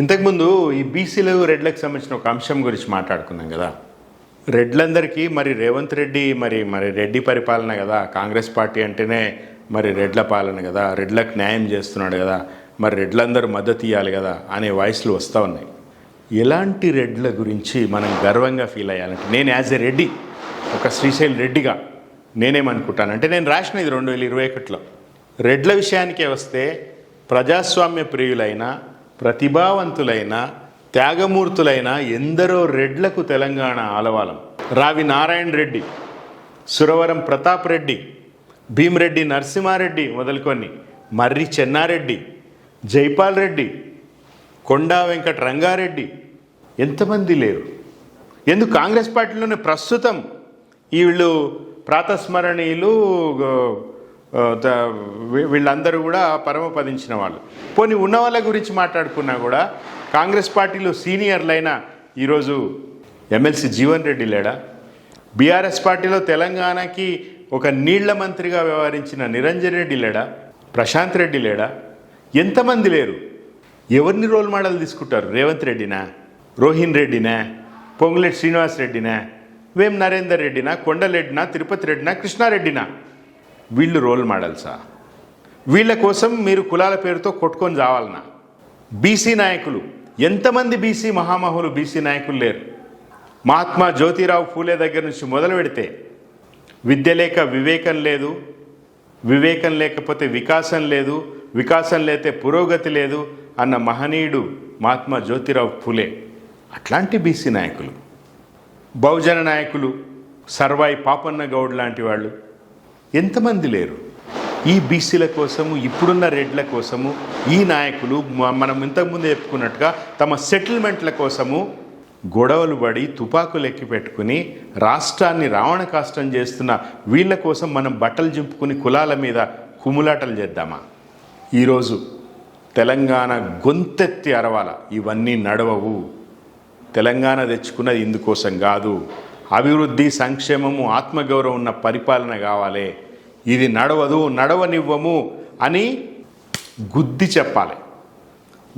ఇంతకుముందు ఈ బీసీలు రెడ్లకు సంబంధించిన ఒక అంశం గురించి మాట్లాడుకున్నాం కదా. రెడ్లందరికీ మరి రేవంత్ రెడ్డి మరి మరి రెడ్డి పరిపాలన కదా. కాంగ్రెస్ పార్టీ అంటేనే మరి రెడ్ల పాలన కదా. రెడ్లకు న్యాయం చేస్తున్నాడు కదా. మరి రెడ్లందరూ మద్దతు ఇవ్వాలి కదా అనే వాయిస్లు వస్తూ ఉన్నాయి. ఎలాంటి రెడ్ల గురించి మనం గర్వంగా ఫీల్ అయ్యాలంటే నేను యాజ్ ఎ రెడ్డి ఒక శ్రీశైల్ రెడ్డిగా నేనేమనుకుంటాను అంటే నేను రాసిన ఇది రెండు వేల ఇరవై ఒకటిలో. రెడ్ల విషయానికే వస్తే ప్రజాస్వామ్య ప్రియులైన ప్రతిభావంతులైన త్యాగమూర్తులైన ఎందరో రెడ్లకు తెలంగాణ ఆలవాలం. రావి నారాయణ రెడ్డి సురవరం ప్రతాప్ రెడ్డి భీమరెడ్డి నరసింహారెడ్డి మొదలుకొని మర్రి చెన్నారెడ్డి జైపాల్ రెడ్డి కొండా వెంకట రంగారెడ్డి ఎంతమంది లేరు? ఎందుకు కాంగ్రెస్ పార్టీలోనే ప్రస్తుతం వీళ్ళు ప్రాతస్మరణీయులు వీళ్ళందరూ కూడా పరమపదించిన వాళ్ళు. పోనీ ఉన్న వాళ్ళ గురించి మాట్లాడుకున్నా కూడా కాంగ్రెస్ పార్టీలో సీనియర్లైన ఈరోజు ఎమ్మెల్సీ జీవన్ రెడ్డి లేడా? బీఆర్ఎస్ పార్టీలో తెలంగాణకి ఒక నీళ్ళ మంత్రిగా వ్యవహరించిన నిరంజన్ రెడ్డి లేడా? ప్రశాంత్ రెడ్డి లేడా? ఎంతమంది లేరు? ఎవరిని రోల్ మోడల్ తీసుకుంటారు? రేవంత్ రెడ్డినా? రోహిన్ రెడ్డినా? పొంగులేటి శ్రీనివాస్ రెడ్డినా? వేం నరేందర్ రెడ్డినా? కొండలెడ్డినా? తిరుపతి రెడ్డినా? కృష్ణారెడ్డినా? వీళ్ళు రోల్ మోడల్సా వీళ్ళ కోసం మీరు కులాల పేరుతో కొట్టుకొని చావాలనా బీసీ నాయకులు ఎంతమంది బీసీ మహామహులు బీసీ నాయకులు లేరు. మహాత్మా జ్యోతిరావు ఫూలే దగ్గర నుంచి మొదలు పెడితే విద్య లేక వివేకం లేదు వివేకం లేకపోతే వికాసం లేదు వికాసం లేతే పురోగతి లేదు అన్న మహనీయుడు మహాత్మా జ్యోతిరావు ఫూలే అట్లాంటి బీసీ నాయకులు. బహుజన నాయకులు సర్వాయి పాపన్న గౌడ్ లాంటి వాళ్ళు. ఎంతమంది లేరు? ఈ బీసీల కోసము ఇప్పుడున్న రెడ్ల కోసము ఈ నాయకులు మనం ఇంతకుముందు చెప్పుకున్నట్టుగా తమ సెటిల్మెంట్ల కోసము గొడవలు పడి తుపాకులు ఎక్కి పెట్టుకుని రాష్ట్రాన్ని రావణ కాష్టం చేస్తున్న వీళ్ళ కోసం మనం బట్టలు చింపుకుని కులాల మీద కుములాటలు చేద్దామా? ఈరోజు తెలంగాణ గొంతెత్తి అరవాల ఇవన్నీ నడవవు. తెలంగాణ తెచ్చుకున్నది ఇందుకోసం కాదు. అభివృద్ధి సంక్షేమము ఆత్మగౌరవం ఉన్న పరిపాలన కావాలి. ఇది నడవదు నడవనివ్వము అని గుద్ది చెప్పాలి.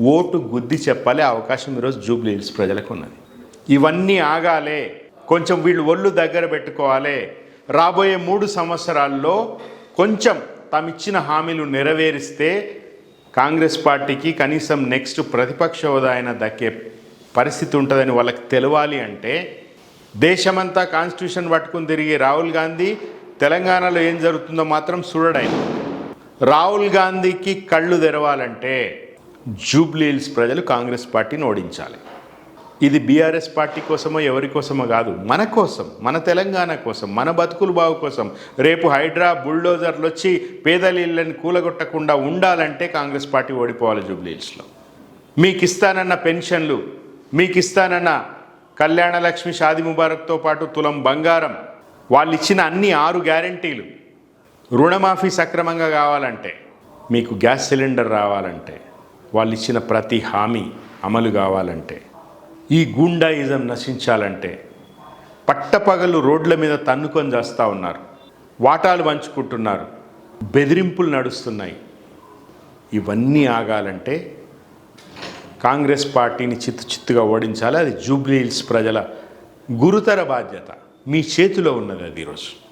ఓటు గుద్ది చెప్పాలి అవకాశం ఈరోజు జూబ్లీ హిల్స్ ప్రజలకు ఉన్నది. ఇవన్నీ ఆగాలే. కొంచెం వీళ్ళు ఒళ్ళు దగ్గర పెట్టుకోవాలి. రాబోయే మూడు సంవత్సరాల్లో కొంచెం తమిచ్చిన హామీలు నెరవేరిస్తే కాంగ్రెస్ పార్టీకి కనీసం నెక్స్ట్ ప్రతిపక్ష హోదా అయినా దక్కే పరిస్థితి ఉంటుందని వాళ్ళకి తెలవాలి అంటే దేశమంతా కాన్స్టిట్యూషన్ పట్టుకుని తిరిగి రాహుల్ గాంధీ తెలంగాణలో ఏం జరుగుతుందో మాత్రం చూడడాయన రాహుల్ గాంధీకి కళ్ళు తెరవాలంటే జూబ్లీ హిల్స్ ప్రజలు కాంగ్రెస్ పార్టీని ఓడించాలి. ఇది బీఆర్ఎస్ పార్టీ కోసమో ఎవరి కోసమో కాదు. మన కోసం మన తెలంగాణ కోసం మన బతుకులు బావు కోసం రేపు హైడ్రా బుల్డోజర్లు వచ్చి పేదల ఇళ్ళని కూలగొట్టకుండా ఉండాలంటే కాంగ్రెస్ పార్టీ ఓడిపోవాలి జూబ్లీల్స్లో మీకు ఇస్తానన్న పెన్షన్లు మీకు ఇస్తానన్న కళ్యాణ లక్ష్మి షాది ముబారక్తో పాటు తులం బంగారం వాళ్ళు ఇచ్చిన అన్ని ఆరు గ్యారంటీలు రుణమాఫీ సక్రమంగా కావాలంటే మీకు గ్యాస్ సిలిండర్ రావాలంటే వాళ్ళు ఇచ్చిన ప్రతి హామీ అమలు కావాలంటే ఈ గూండాయిజం నశించాలంటే పట్టపగలు రోడ్ల మీద తన్నుకొని చేస్తూ ఉన్నారు. వాటాలు పంచుకుంటున్నారు. బెదిరింపులు నడుస్తున్నాయి. ఇవన్నీ ఆగాలంటే కాంగ్రెస్ పార్టీని చిత్తు చిత్తుగా ఓడించాలి. అది జూబ్లీ హిల్స్ ప్రజల గురుతర బాధ్యత. మీ చేతిలో ఉన్నది అది ఈరోజు.